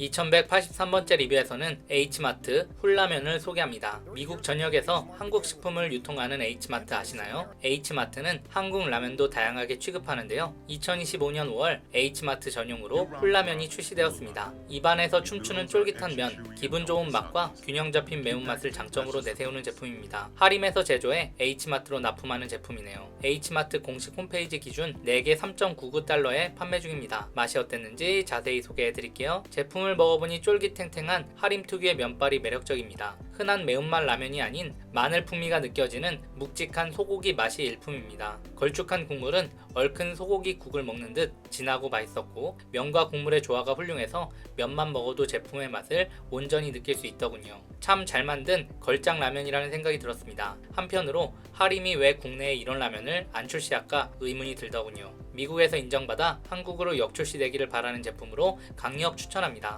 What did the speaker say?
2183번째 리뷰에서는 H마트 훌라면을 소개합니다. 미국 전역에서 한국 식품을 유통하는 H마트 아시나요? H마트는 한국 라면도 다양하게 취급하는데요. 2025년 5월 H마트 전용으로 훌라면이 출시되었습니다. 입안에서 춤추는 쫄깃한 면, 기분 좋은 맛과 균형 잡힌 매운맛을 장점으로 내세우는 제품입니다. 하림에서 제조해 H마트로 납품하는 제품이네요. H마트 공식 홈페이지 기준 4개 3.99달러에 판매 중입니다. 맛이 어땠는지 자세히 소개해 드릴게요. 제품 을 먹어보니 쫄깃탱탱한 하림 특유의 면발이 매력적입니다. 흔한 매운맛 라면이 아닌 마늘 풍미가 느껴지는 묵직한 소고기 맛이 일품입니다. 걸쭉한 국물은 얼큰 소고기 국을 먹는 듯 진하고 맛있었고 면과 국물의 조화가 훌륭해서 면만 먹어도 제품의 맛을 온전히 느낄 수 있더군요. 참 잘 만든 걸작 라면이라는 생각이 들었습니다. 한편으로 하림이 왜 국내에 이런 라면을 안 출시할까 의문이 들더군요. 미국에서 인정받아 한국으로 역출시되기를 바라는 제품으로 강력 추천합니다.